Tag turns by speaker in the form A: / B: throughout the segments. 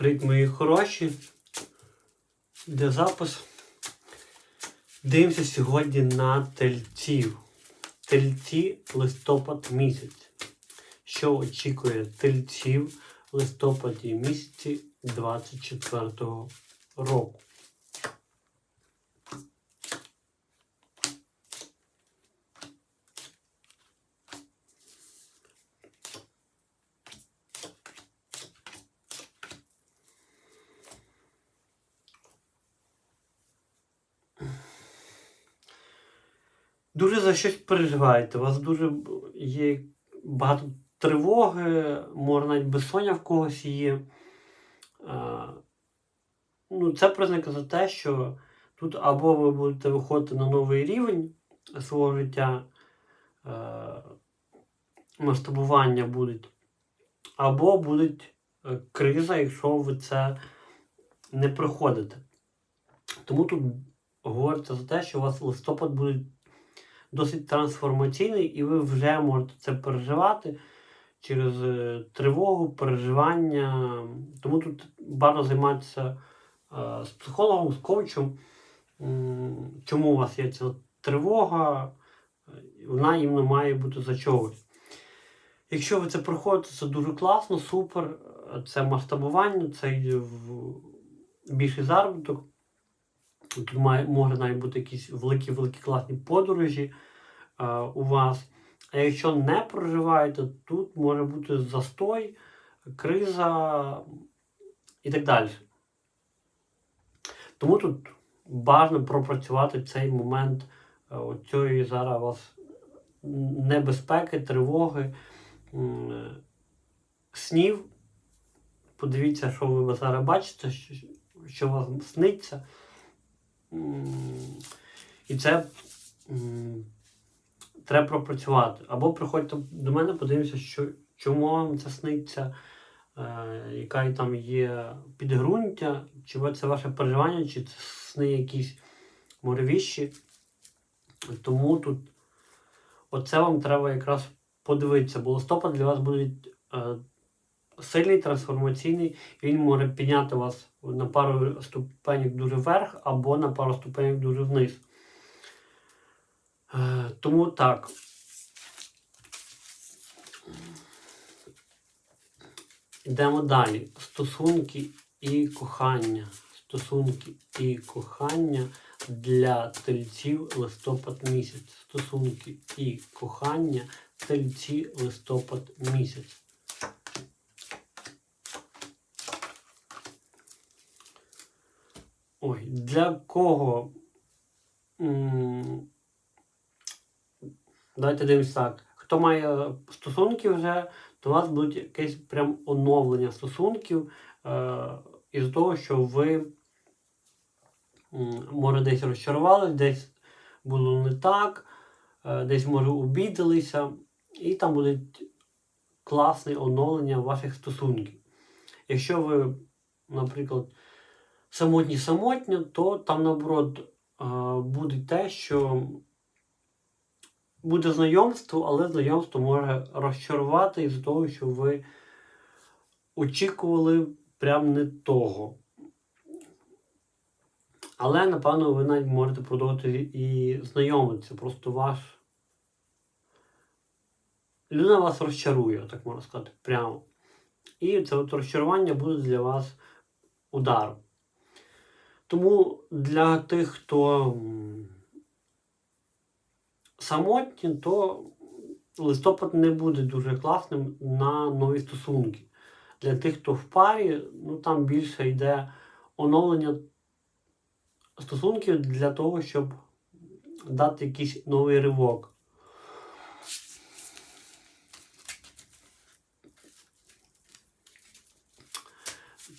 A: Привіт, мої хороші. Де запис? Дивимося сьогодні на тельців. Тельці листопад місяць. Що очікує тельців в листопаді місяці 24 року? Дуже за щось переживаєте. У вас дуже є багато тривоги, може навіть безсоння в когось є. А, ну, це признак за те, що тут або ви будете виходити на новий рівень свого життя, е, масштабування будуть, або буде криза, якщо ви це не проходите. Тому тут говориться за те, що у вас листопад буде досить трансформаційний, і ви вже можете це переживати через е, тривогу, переживання. Тому тут варто займатися е, з психологом, з коучем. Чому у вас є ця тривога? Вона іменно має бути за чогось. Якщо ви це проходите, це дуже класно, супер. Це масштабування, це більший заробіток. Тут має, може навіть бути якісь великі-великі класні подорожі е, у вас. А якщо не проживаєте, тут може бути застой, криза і так далі. Тому тут бажано пропрацювати цей момент е, оцієї зараз вас небезпеки, тривоги, е, снів. Подивіться, що ви зараз бачите, що, що у вас сниться. І це треба пропрацювати. Або приходьте до мене, подивимося, що, чому вам це сниться, е, яка там є підґрунтя, чи це ваше переживання, чи це сни якісь моревіщі. Тому тут оце вам треба якраз подивитися, бо листопад для вас буде е, сильний, трансформаційний, він може підняти вас на пару ступенів дуже вверх або на пару ступенів дуже вниз. Е, Тому так. Йдемо далі. Стосунки і кохання. Стосунки і кохання для тельців листопад місяць. Стосунки і кохання тельці листопад місяць. Ой, для кого? Давайте дивимось так. Хто має стосунки вже, то у вас будуть якесь прям оновлення стосунків е, із того, що ви може десь розчарувались, десь було не так, е, десь може обідалися, і там буде класне оновлення ваших стосунків. Якщо ви, наприклад, самотні самотня, то там наоборот е, буде те, що буде знайомство, але знайомство може розчарувати із-за того, що ви очікували прям не того. Але, напевно, ви навіть можете продовжити і знайомитися. Просто ваш. Людина вас розчарує, так можна сказати, прямо. І це от розчарування буде для вас ударом. Тому для тих, хто самотні, то листопад не буде дуже класним на нові стосунки. Для тих, хто в парі, ну там більше йде оновлення стосунків для того, щоб дати якийсь новий ривок.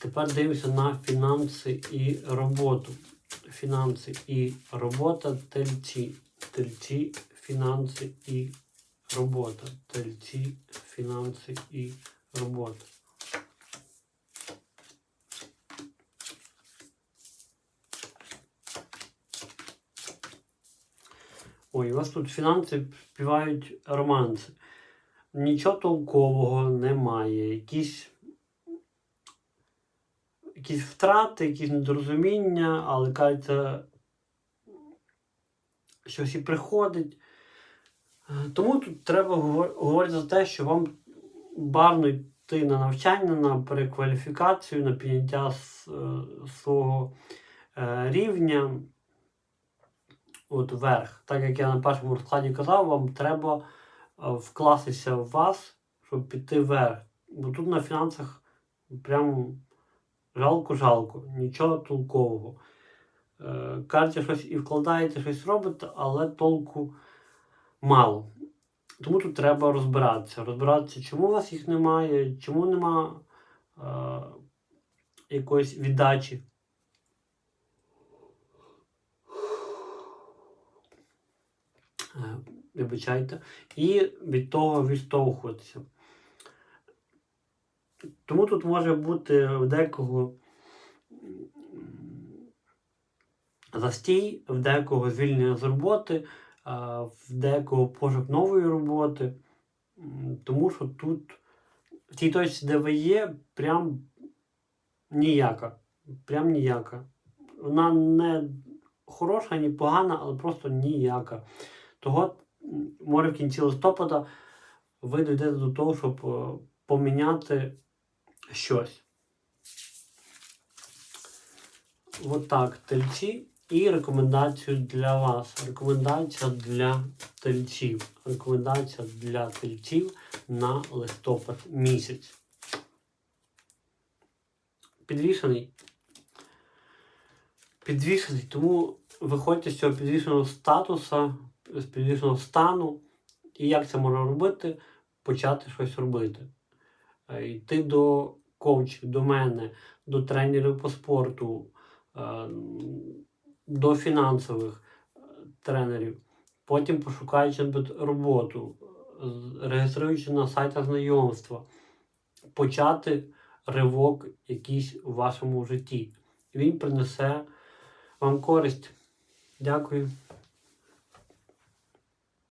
A: Тепер дивимося на фінанси і роботу. Фінанси і робота тельці. Тельці, фінанси і робота. Тельці, фінанси і робота. Ой, у вас тут фінанси співають романси. Нічого толкового немає. Якісь якісь втрати, якісь недорозуміння, але кажеться, що всі приходить. Е, Тому тут треба говорити за те, що вам барно йти на навчання, на перекваліфікацію, на підняття е, свого е, рівня от вверх. Так як я на першому розкладі казав, вам треба вкластися в вас, щоб піти вверх. Бо тут на фінансах прям жалко-жалко, нічого толкового. Е, Кажете щось і вкладаєте, щось робите, але толку мало. Тому тут треба розбиратися. Розбиратися, чому у вас їх немає, чому нема е, якоїсь віддачі. Е, Вибачайте. І від того відштовхуватися. Тому тут може бути в декого застій, в декого звільнення з роботи, в декого пошук нової роботи. Тому що тут, в тій точці, де ви є, прям ніяка. Прям ніяка. Вона не хороша, ні погана, але просто ніяка. Того, може, в кінці листопада ви дійдете до того, щоб е, поміняти щось. От так, тельці. І рекомендацію для вас. Рекомендація для тельців. Рекомендація для тельців на листопад місяць. Підвішений. Підвішений. Тому виходьте з цього підвішеного статуса, з підвішеного стану. І як це можна робити? Почати щось робити. Е, Йти до коучів, до мене, до тренерів по спорту, е, до фінансових е, тренерів. Потім пошукаючи роботу, реєструючи на сайтах знайомства, почати ривок якийсь у вашому житті. Він принесе вам користь. Дякую.